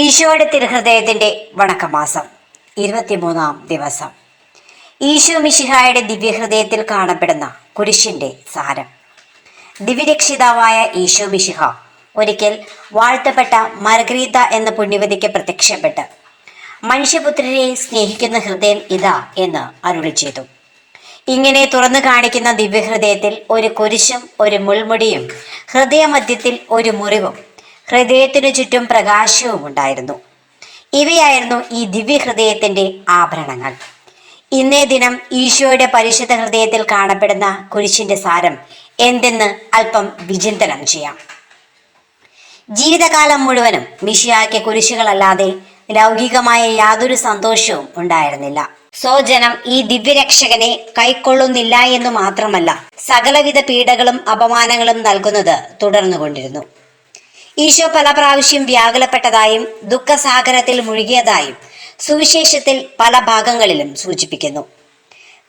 ഈശോയുടെ തിരുഹൃദയത്തിന്റെ വണക്കമാസം ഇരുപത്തിമൂന്നാം ദിവസം. ഈശോ മിശിഹായുടെ ദിവ്യഹൃദയത്തിൽ കാണപ്പെടുന്ന കുരിശിന്റെ സാരം. ദിവ്യരക്ഷിതാവായ ഈശോ മിശിഹ ഒരിക്കൽ വാഴ്ത്തപ്പെട്ട മർഗ്രീത എന്ന പുണ്യവതിക്ക് പ്രത്യക്ഷപ്പെട്ട് മനുഷ്യപുത്രരെ സ്നേഹിക്കുന്ന ഹൃദയം ഇതാ എന്ന് അരുളി ചെയ്തു. ഇങ്ങനെ തുറന്നു കാണിക്കുന്ന ദിവ്യഹൃദയത്തിൽ ഒരു കുരിശും ഒരു മുൾമുടിയും ഹൃദയമധ്യത്തിൽ ഒരു മുറിവും ഹൃദയത്തിനു ചുറ്റും പ്രകാശവും ഉണ്ടായിരുന്നു. ഇവയായിരുന്നു ഈ ദിവ്യഹൃദയത്തിന്റെ ആഭരണങ്ങൾ. ഇന്നേ ദിനം ഈശോയുടെ പരിശുദ്ധ ഹൃദയത്തിൽ കാണപ്പെടുന്ന കുരിശിന്റെ സാരം എന്തെന്ന് അല്പം വിചിന്തനം ചെയ്യാം. ജീവിതകാലം മുഴുവനും മിഷിയാക്കിയ കുരിശുകളല്ലാതെ ലൗകികമായ യാതൊരു സന്തോഷവും ഉണ്ടായിരുന്നില്ല. സ്വജനം ഈ ദിവ്യരക്ഷകനെ കൈക്കൊള്ളുന്നില്ല എന്ന് മാത്രമല്ല സകലവിധ പീഡകളും അപമാനങ്ങളും നൽകുന്നത് തുടർന്നുകൊണ്ടിരുന്നു. ഈശോ പല പ്രാവശ്യം വ്യാകുലപ്പെട്ടതായും ദുഃഖസാഗരത്തിൽ മുഴുകിയതായും സുവിശേഷത്തിൽ പല ഭാഗങ്ങളിലും സൂചിപ്പിക്കുന്നു.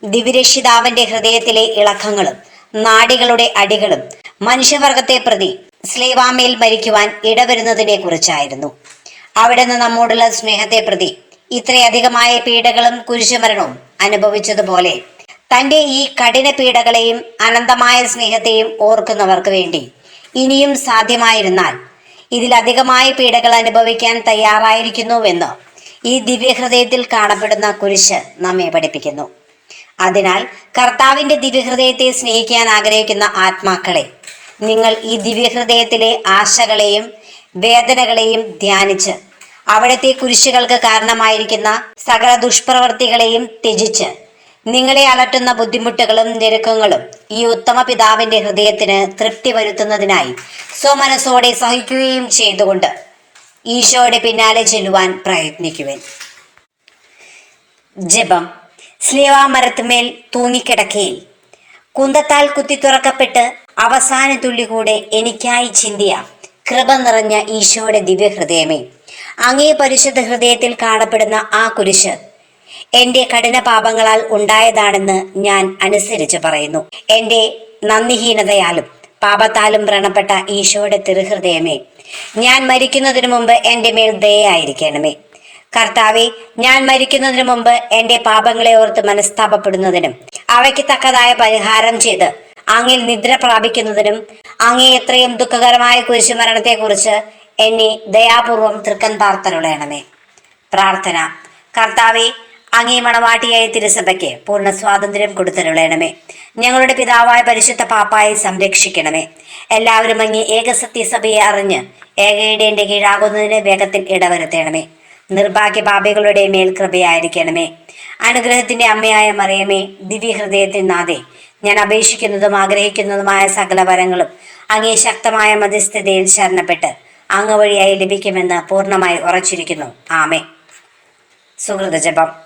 ദിവ്യരക്ഷിതാവിന്റെ ഹൃദയത്തിലെ ഇളക്കങ്ങളും നാടികളുടെ അടികളും മനുഷ്യവർഗത്തെ പ്രതി സ്ലേവാമയിൽ മരിക്കുവാൻ ഇടവരുന്നതിനെ കുറിച്ചായിരുന്നു. അവിടെ നിന്ന് നമ്മോടുള്ള സ്നേഹത്തെ പ്രതി ഇത്രയധികമായ പീഡകളും കുരിശുമരണവും അനുഭവിച്ചതുപോലെ തന്റെ ഈ കഠിന പീഡകളെയും അനന്തമായ സ്നേഹത്തെയും ഓർക്കുന്നവർക്ക് വേണ്ടി ഇനിയും സാധ്യമായിരുന്നാൽ ഇതിലധികമായ പീഡകൾ അനുഭവിക്കാൻ തയ്യാറായിരിക്കുന്നുവെന്ന് ഈ ദിവ്യഹൃദയത്തിൽ കാണപ്പെടുന്ന കുരിശ് നമ്മെ പഠിപ്പിക്കുന്നു. അതിനാൽ കർത്താവിന്റെ ദിവ്യഹൃദയത്തെ സ്നേഹിക്കാൻ ആഗ്രഹിക്കുന്ന ആത്മാക്കളെ നിങ്ങൾ ഈ ദിവ്യഹൃദയത്തിലെ ആശകളെയും വേദനകളെയും ധ്യാനിച്ച് അവിടുത്തെ കുരിശുകൾക്ക് കാരണമായിരിക്കുന്ന സകല ദുഷ്പ്രവർത്തികളെയും ത്യജിച്ച് നിങ്ങളെ അലട്ടുന്ന ബുദ്ധിമുട്ടുകളും ഞെരുക്കങ്ങളും ഈ ഉത്തമ പിതാവിന്റെ ഹൃദയത്തിന് തൃപ്തി വരുത്തുന്നതിനായി സ്വമനസ്സോടെ സഹിക്കുകയും ചെയ്തുകൊണ്ട് ഈശോയുടെ പിന്നാലെ ചെല്ലുവാൻ പ്രയത്നിക്കുവാൻ. ജപം. സ്ലീവാമരത്തുമേൽ തൂങ്ങിക്കിടക്കയിൽ. കുന്തത്താൽ കുത്തി തുറക്കപ്പെട്ട് അവസാന തുള്ളി കൂടെ എനിക്കായി ചിന്തിയ കൃപ നിറഞ്ഞ ഈശോയുടെ ദിവ്യഹൃദയമേ. അങ്ങേ പരിശുദ്ധ ഹൃദയത്തിൽ കാണപ്പെടുന്ന ആ കുരിശ് എന്റെ കഠിന പാപങ്ങളാൽ ഉണ്ടായതാണെന്ന് ഞാൻ അനുസരിച്ച് പറയുന്നു. എന്റെ നന്ദിഹീനതയാലും പാപത്താലും വ്രണപ്പെട്ട ഈശോയുടെ തിരുഹൃദയമേ ഞാൻ മരിക്കുന്നതിനു മുമ്പ് എന്റെ മേൽ ദയായിരിക്കണമേ കർത്താവെ ഞാൻ മരിക്കുന്നതിനു മുമ്പ് എന്റെ പാപങ്ങളെ ഓർത്ത് മനസ്താപപ്പെടുന്നതിനും അവയ്ക്ക് തക്കതായ പരിഹാരം ചെയ്ത് അങ്ങിൽ നിദ്ര പ്രാപിക്കുന്നതിനും അങ്ങേ എത്രയും ദുഃഖകരമായ കുരിശുമരണത്തെക്കുറിച്ച് എന്നെ ദയാപൂർവം തൃക്കൻ പാർത്തരുളയണമേ പ്രാർത്ഥന. കർത്താവെ അങ്ങേ മണവാട്ടിയായ തിരുസഭയ്ക്ക് പൂർണ സ്വാതന്ത്ര്യം കൊടുത്തരുളയണമേ ഞങ്ങളുടെ പിതാവായ പരിശുദ്ധ പാപ്പായെ സംരക്ഷിക്കണമേ. എല്ലാവരും അങ്ങേ ഏകസത്യസഭയെ അറിഞ്ഞ് ഏകയുടെ കീഴാകുന്നതിന് വേഗത്തിൽ ഇടവരുത്തണമേ. നിർഭാഗ്യ പാപികളുടെ മേൽ കൃപയായിരിക്കണമേ. അനുഗ്രഹത്തിന്റെ അമ്മയായ മറിയമേ ദിവ്യഹൃദയത്തിൽ നാദേ ഞാൻ അപേക്ഷിക്കുന്നതും ആഗ്രഹിക്കുന്നതുമായ സകല വരങ്ങളും അങ്ങേ ശക്തമായ മധ്യസ്ഥതയിൽ ശരണപ്പെട്ട് അങ്ങ് വഴിയായി ലഭിക്കുമെന്ന് പൂർണമായി ഉറച്ചിരിക്കുന്നു. ആമേ സുഹൃത ജപം.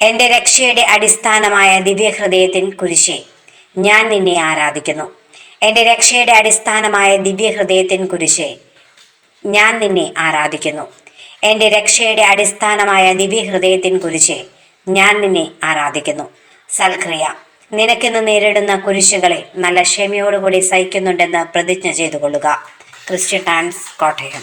എന്റെ രക്ഷയുടെ അടിസ്ഥാനമായ ദിവ്യഹൃദയത്തിൻ കുരിശെ ഞാൻ നിന്നെ ആരാധിക്കുന്നു. എന്റെ രക്ഷയുടെ അടിസ്ഥാനമായ ദിവ്യഹൃദയത്തിൻ കുരിശെ ഞാൻ നിന്നെ ആരാധിക്കുന്നു. എന്റെ രക്ഷയുടെ അടിസ്ഥാനമായ ദിവ്യഹൃദയത്തിൻ കുരിശെ ഞാൻ നിന്നെ ആരാധിക്കുന്നു. സൽക്രിയ നിനക്കിന്ന് നേരിടുന്ന കുരിശുകളെ നല്ല ക്ഷമയോടുകൂടി സഹിക്കുന്നുണ്ടെന്ന് പ്രതിജ്ഞ ചെയ്തു കൊള്ളുക ക്രിസ്ത്യൻ കോട്ടയം.